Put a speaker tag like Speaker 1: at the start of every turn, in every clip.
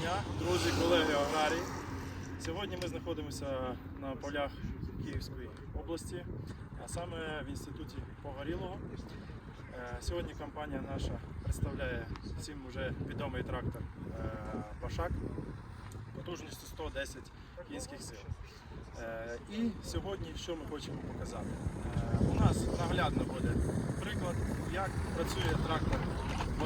Speaker 1: дня, друзі, колеги аграрії. Сьогодні ми знаходимося на полях Київської області, а саме в інституті Погорілого. Е, Сьогодні компанія наша представляє всім вже відомий трактор е, Башак потужністю 110 кінських сил. Е, І сьогодні що ми хочемо показати? У нас наглядно буде приклад, як працює трактор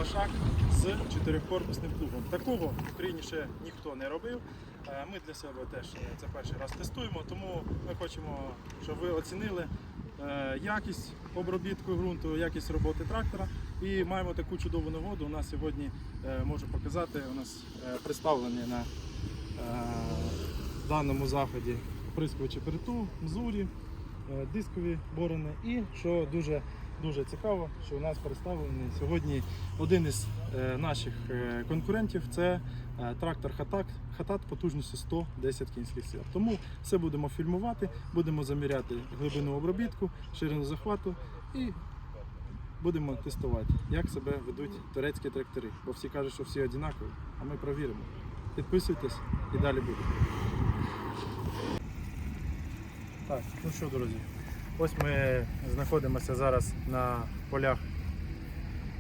Speaker 1: Башак з чотирикорпусним плугом. Такого в Україні ще ніхто не робив. Е, Ми для себе теж е, це перший раз тестуємо, тому ми хочемо, щоб ви оцінили е, якість обробітку ґрунту, якість роботи трактора. І маємо таку чудову нагоду. У нас сьогодні можу показати. У нас представлені на даному заході прискувачі перету, мзурі, дискові борони. І що дуже дуже цікаво, що у нас представлений сьогодні один із е, наших е, конкурентів це е, трактор Хатак, Хатат потужністю 110 кінських сил. Тому все будемо фільмувати, будемо заміряти глибину обробітку, ширину захвату і будемо тестувати, як себе ведуть турецькі трактори. Бо всі кажуть, що всі однакові, а ми провіримо. Підписуйтесь і далі буде. Так, ну що, друзі, ось ми знаходимося зараз на полях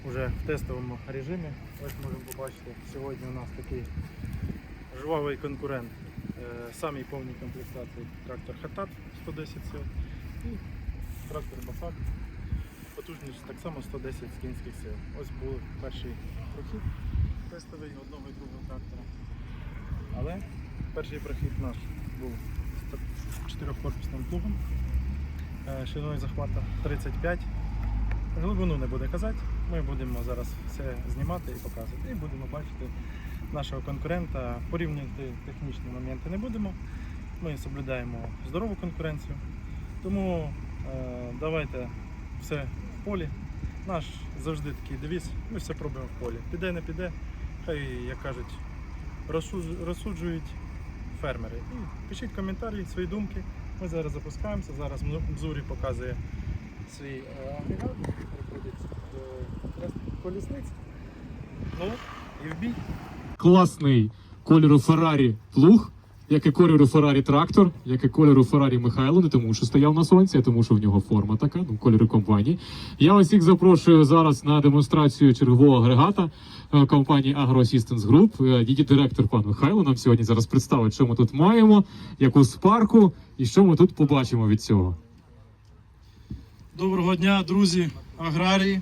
Speaker 1: уже в тестовому режимі. Ось можемо побачити, сьогодні у нас такий жвавий конкурент. Е, Самій повній комплектації трактор Хатат 110 сил і трактор Басак. Потужність так само 110 кінських сил. Ось був перший прохід тестовий одного і другого трактора. Але перший прохід наш був з чотирьохкорпусним плугом. Е, Шириною захвата 35. Глибину не буде казати. Ми будемо зараз все знімати і показувати. І будемо бачити нашого конкурента. Порівнювати технічні моменти не будемо. Ми соблюдаємо здорову конкуренцію. Тому е, давайте все в полі. Наш завжди такий девіз. Ми все пробуємо в полі. Піде, не піде. Хай, як кажуть, розсуджують фермери. І пишіть коментарі, свої думки. Ми зараз запускаємося. Зараз Мзурі показує свій агрегат, переходить до колісниць. Ну і в бій.
Speaker 2: класний кольору Феррарі плуг, як і кольору Феррарі трактор, як і кольору Феррарі Михайло, не тому, що стояв на сонці, а тому, що в нього форма така, ну кольору компанії. Я усіх запрошую зараз на демонстрацію чергового агрегата е, компанії Agro Assistance Group. Е, Її директор пан Михайло нам сьогодні зараз представить, що ми тут маємо, яку спарку і що ми тут побачимо від цього.
Speaker 1: Доброго дня, друзі, аграрії,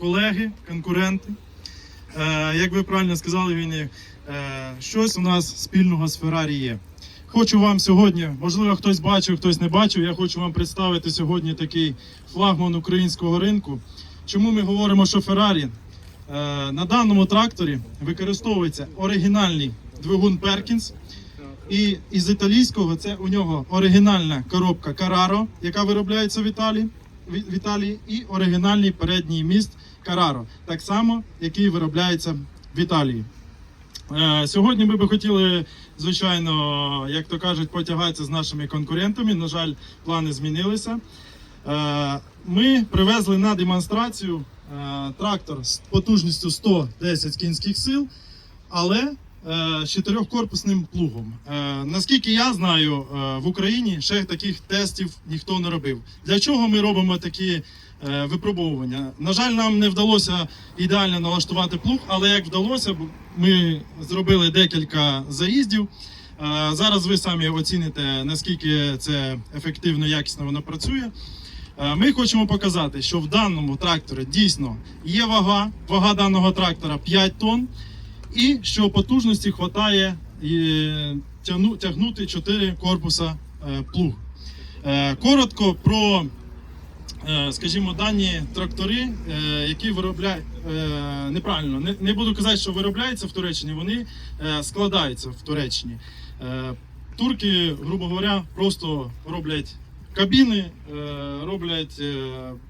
Speaker 1: колеги, конкуренти. Е, як ви правильно сказали, Віні, е, щось у нас спільного з Феррарі є. Хочу вам сьогодні, можливо, хтось бачив, хтось не бачив. Я хочу вам представити сьогодні такий флагман українського ринку. Чому ми говоримо, що Феррарі? Е, на даному тракторі використовується оригінальний двигун Перкінс. І із італійського це у нього оригінальна коробка Carraro, яка виробляється в Італії, в Італії, і оригінальний передній міст Carraro, так само, який виробляється в Італії. Е, Сьогодні ми би хотіли, звичайно, як то кажуть, потягатися з нашими конкурентами. На жаль, плани змінилися. Е, Ми привезли на демонстрацію е, трактор з потужністю 110 кінських сил, але з чотирьохкорпусним плугом. Е, Наскільки я знаю, е, в Україні ще таких тестів ніхто не робив. Для чого ми робимо такі е, випробовування? На жаль, нам не вдалося ідеально налаштувати плуг, але як вдалося, ми зробили декілька заїздів. Е, Зараз ви самі оціните, наскільки це ефективно, якісно воно працює. Е, Ми хочемо показати, що в даному тракторі дійсно є вага. Вага даного трактора 5 тонн, і що потужності вистачає тягну, тягнути 4 корпуса е, плуг. Е, Коротко про, е, скажімо, дані трактори, які виробляють неправильно, не, буду казати, що виробляються в Туреччині, вони складаються в Туреччині. Турки, грубо говоря, просто роблять кабіни, роблять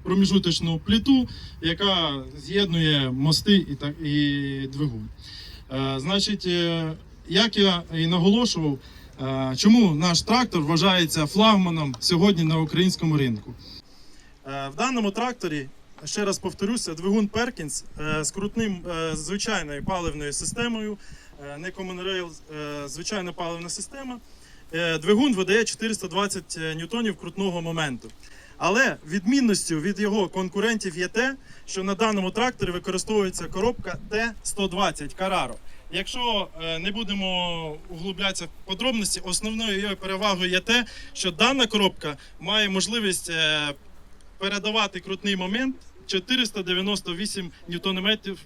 Speaker 1: проміжуточну плиту, яка з'єднує мости і, так, і двигун. Е, Значить, е, як я і наголошував, е, чому наш трактор вважається флагманом сьогодні на українському ринку. В даному тракторі ще раз повторюся, двигун е, з крутним звичайною паливною системою, не Common звичайна паливна система. Двигун видає 420 ньютонів крутного моменту. Але відмінністю від його конкурентів є те, що на даному тракторі використовується коробка Т-120 Carraro. Якщо е, не будемо углублятися в подробності, основною її перевагою є те, що дана коробка має можливість е, передавати крутний момент 498 ньютонометрів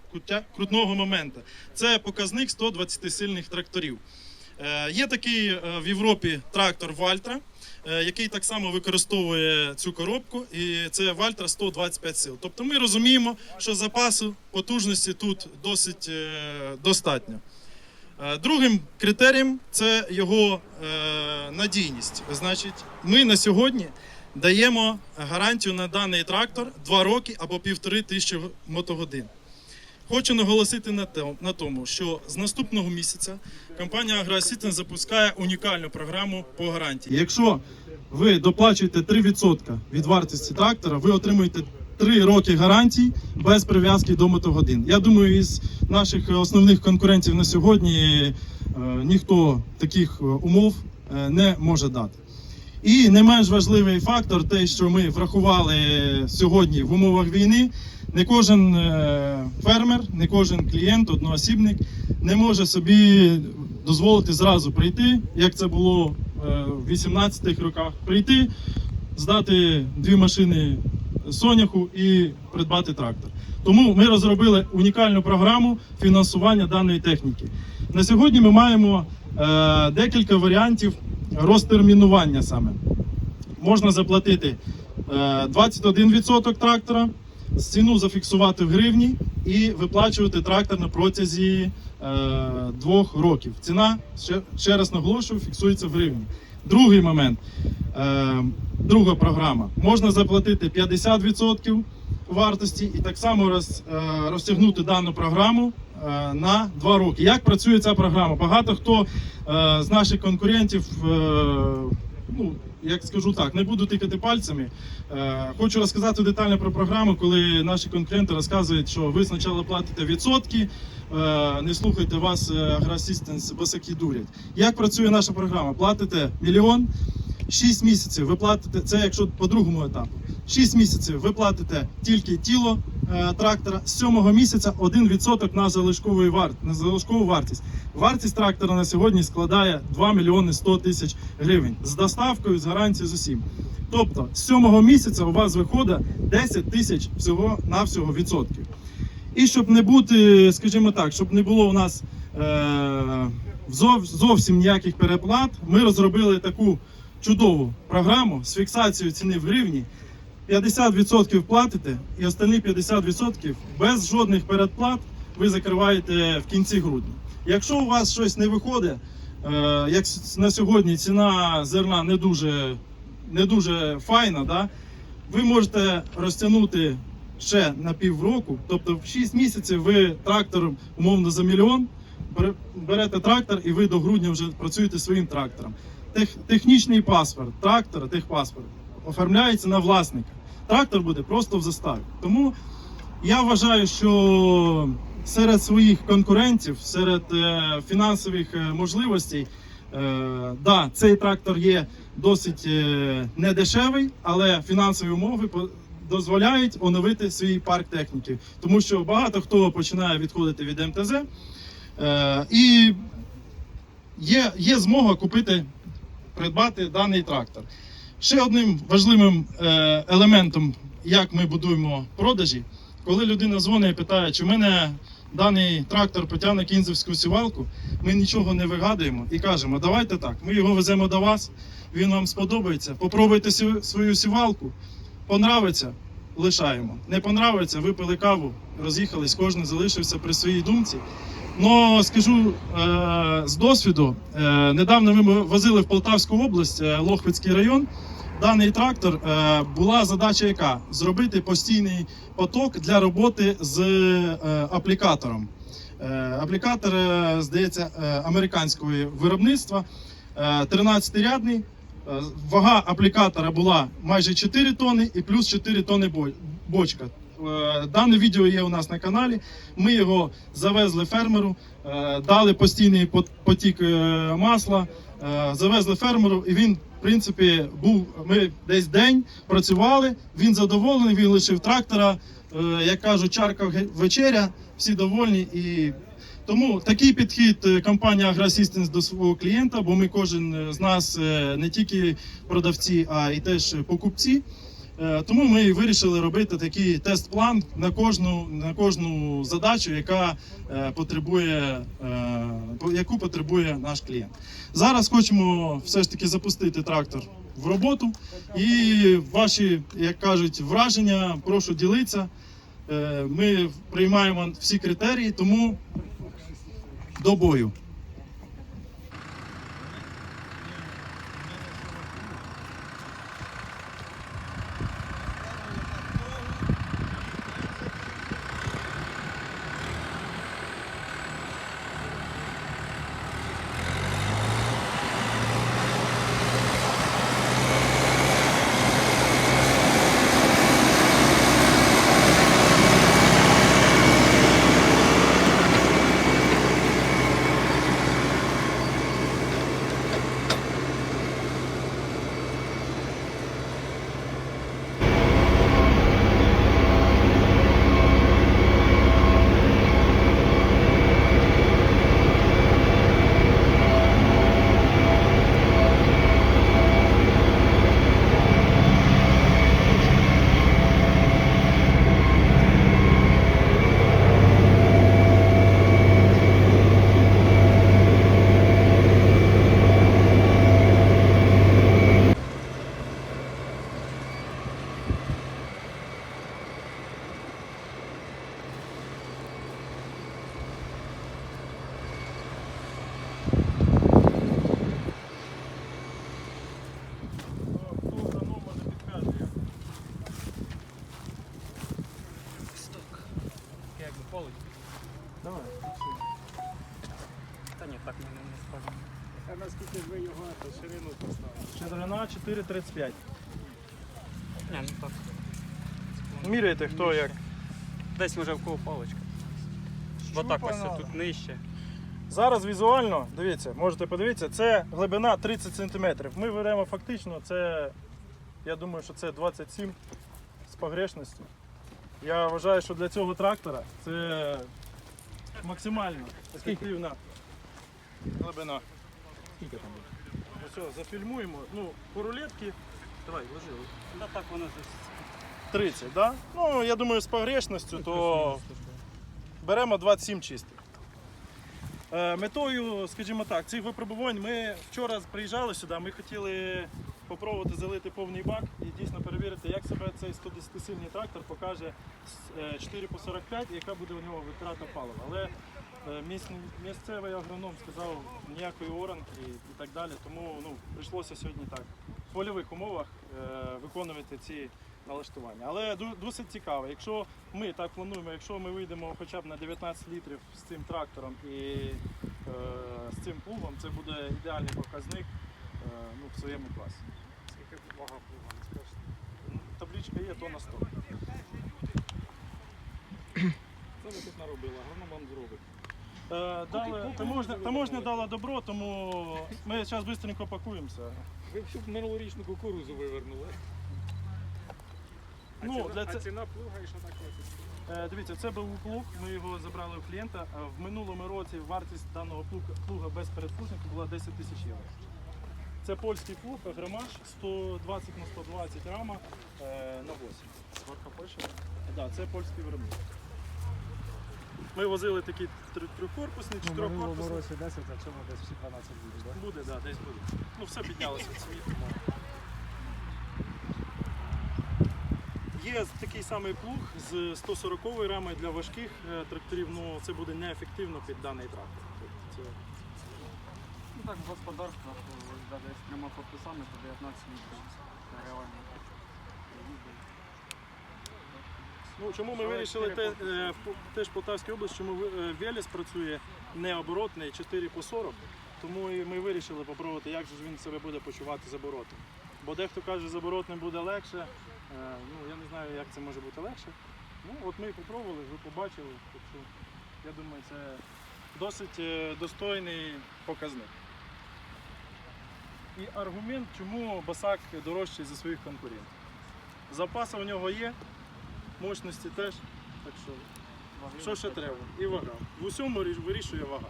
Speaker 1: крутного моменту. Це показник 120 сильних тракторів. Е, Є такий в Європі трактор Вальтра, який так само використовує цю коробку, і це Вальтра 125 сил. Тобто ми розуміємо, що запасу потужності тут досить е, достатньо. Е, Другим критерієм це його е, надійність. Значить, ми на сьогодні даємо гарантію на даний трактор 2 роки або півтори тисячі мотогодин. Хочу наголосити на тому, що з наступного місяця компанія AgroAssistance запускає унікальну програму по гарантії. Якщо ви доплачуєте 3% від вартості трактора, ви отримуєте 3 роки гарантій без прив'язки до мотогодин. Я думаю, із наших основних конкурентів на сьогодні е, ніхто таких е, умов е, не може дати. І не менш важливий фактор, те, що ми врахували сьогодні в умовах війни. Не кожен е, фермер, не кожен клієнт, одноосібник не може собі дозволити зразу прийти, як це було е, в 18-х роках. Прийти, здати дві машини соняху і придбати трактор. Тому ми розробили унікальну програму фінансування даної техніки. На сьогодні ми маємо е, декілька варіантів розтермінування саме. Можна заплатити е, 21% трактора, ціну зафіксувати в гривні і виплачувати трактор на протязі е, двох років. Ціна, ще, ще раз наголошую, фіксується в гривні. Другий момент, е, друга програма. Можна заплатити 50% вартості і так само роз, е, розтягнути дану програму е, на 2 роки. Як працює ця програма? Багато хто е, з наших конкурентів, е, ну, як скажу так, не буду тикати пальцями. Е, Хочу розказати детально про програму, коли наші конкуренти розказують, що ви спочатку платите відсотки, е, не слухайте вас, агросістенс босаки дурять. Як працює наша програма? Платите мільйон, 6 місяців ви платите, це якщо по другому етапу. 6 місяців ви платите тільки тіло е, трактора, з 7 місяця 1% на залишкову варт, на залишкову вартість. Вартість трактора на сьогодні складає 2 мільйони 100 тисяч гривень з доставкою, з гарантією з усім. Тобто з 7 місяця у вас виходить 10 тисяч всього навсього відсотків. І щоб не бути, скажімо так, щоб не було у нас е, зов, зовсім ніяких переплат, ми розробили таку чудову програму з фіксацією ціни в гривні. 50% платите, і останні 50% без жодних передплат ви закриваєте в кінці грудня. Якщо у вас щось не виходить, е, як на сьогодні ціна зерна не дуже, не дуже файна, да, ви можете розтягнути ще на півроку, тобто в 6 місяців ви трактором умовно за мільйон берете трактор і ви до грудня вже працюєте своїм трактором. Тех, технічний паспорт трактора, техпаспорт, оформляється на власника. Трактор буде просто в заставі. Тому я вважаю, що серед своїх конкурентів, серед е, фінансових е, можливостей, е, да, цей трактор є досить е, недешевий, але фінансові умови дозволяють оновити свій парк техніки. Тому що багато хто починає відходити від МТЗ. Е, і є, є змога купити, придбати даний трактор. Ще одним важливим е, елементом, як ми будуємо продажі, коли людина дзвонить і питає, чи в мене даний трактор потягне кінзівську сівалку, ми нічого не вигадуємо і кажемо, давайте так, ми його веземо до вас, він вам сподобається, попробуйте свою сівалку, понравиться, лишаємо. Не понравиться, випили каву, роз'їхались, кожен залишився при своїй думці. Ну, скажу е, з досвіду, е, недавно ми возили в Полтавську область, е, Лохвицький район. Даний трактор була задача яка? Зробити постійний поток для роботи з аплікатором. Аплікатор, здається, американського виробництва, е, 13-рядний. Е, Вага аплікатора була майже 4 тони і плюс 4 тони бочка. Е, Дане відео є у нас на каналі. Ми його завезли фермеру, е, дали постійний потік е, масла, завезли фермеру, і він, в принципі, був. Ми десь день працювали. Він задоволений, він лишив трактора. Як кажуть, чарка вечеря, всі довольні і. Тому такий підхід компанії AgroAssistance до свого клієнта, бо ми кожен з нас не тільки продавці, а й теж покупці. Е, Тому ми і вирішили робити такий тест-план на кожну, на кожну задачу, яка е, потребує, е, яку потребує наш клієнт. Зараз хочемо все ж таки запустити трактор в роботу. І ваші, як кажуть, враження, прошу ділитися. Ми приймаємо всі критерії, тому до бою.
Speaker 3: Як би полить?
Speaker 1: Давай.
Speaker 3: Та ні, так ми не, не скажемо.
Speaker 4: А наскільки ви його то ширину поставили?
Speaker 1: Ширина 4,35.
Speaker 3: Ні, ну так.
Speaker 1: Міряйте, хто як.
Speaker 3: Десь може в кого паличка. Бо так ось тут нижче.
Speaker 1: Зараз візуально, дивіться, можете подивитися, це глибина 30 см. Ми беремо фактично, це, я думаю, що це 27 з погрешністю. Я вважаю, що для цього трактора це максимально ефективна глибина. Скільки там буде? О, зафільмуємо. Ну, по рулетки. Давай, ложи.
Speaker 3: Та так воно десь.
Speaker 1: 30, да? Ну, я думаю, з погрешністю, то беремо 27 чистих. Е, Метою, скажімо так, цих випробувань ми вчора приїжджали сюди, ми хотіли спробувати залити повний бак і дійсно перевірити, як себе цей 110-сильний трактор покаже е, 4 по 45 і яка буде у нього витрата палива. Але е, місцевий агроном сказав ніякої оранки і, так далі. Тому ну, прийшлося сьогодні так в польових умовах е, виконувати ці налаштування. Але досить цікаво. Якщо ми так плануємо, якщо ми вийдемо хоча б на 19 літрів з цим трактором і е, з цим плугом, це буде ідеальний показник е, ну, в своєму класі.
Speaker 4: Скільки вага плуга, не скажете?
Speaker 1: Ну, Табличка є, то на 100.
Speaker 4: Це ви тут наробили, агроном вам зробить.
Speaker 1: Е, дали, таможня, таможня дала добро, тому ми зараз швидко пакуємося.
Speaker 4: Ви всю минулорічну кукурузу вивернули. А,
Speaker 1: Ну,
Speaker 4: ціна,
Speaker 1: для
Speaker 4: а ціна плуга і що таке?
Speaker 1: Е, Дивіться, це був плуг, ми його забрали у клієнта. Е, В минулому році вартість даного плуга, плуга без передплужника була 10 тисяч євро. Це польський плуг, грамаж 120 на 120 рама е, на 8. Сварка Польща? Так, це польський виробник. Ми возили такі тр- трьохкорпусні,
Speaker 4: Ну, році 10, а чому десь всі 12 буде, так?
Speaker 1: Буде, да, десь буде. Ну все піднялося в ціні. Є такий самий плуг з 140 рамою для важких е, тракторів, але це буде неефективно під даний трактор. Тобто це
Speaker 3: Ну так, в господарствах, навіть з трьома корпусами, то 19 літрів. Реально.
Speaker 1: Ну, Чому ми вирішили те, е, теж Полтавській області, чому е, Веліс працює не оборотний 4 по 40, тому і ми вирішили попробувати, як же він себе буде почувати з оборотом. Бо дехто каже, з оборотним буде легше. Е, ну, Я не знаю, як це може бути легше. Ну, От ми і попробували, ви побачили. Так Я думаю, це досить е, достойний показник. І аргумент, чому басак дорожчий за своїх конкурентів. Запаси у нього є мощності теж. Так що, що ще треба? І вага. В усьому вирішує вага.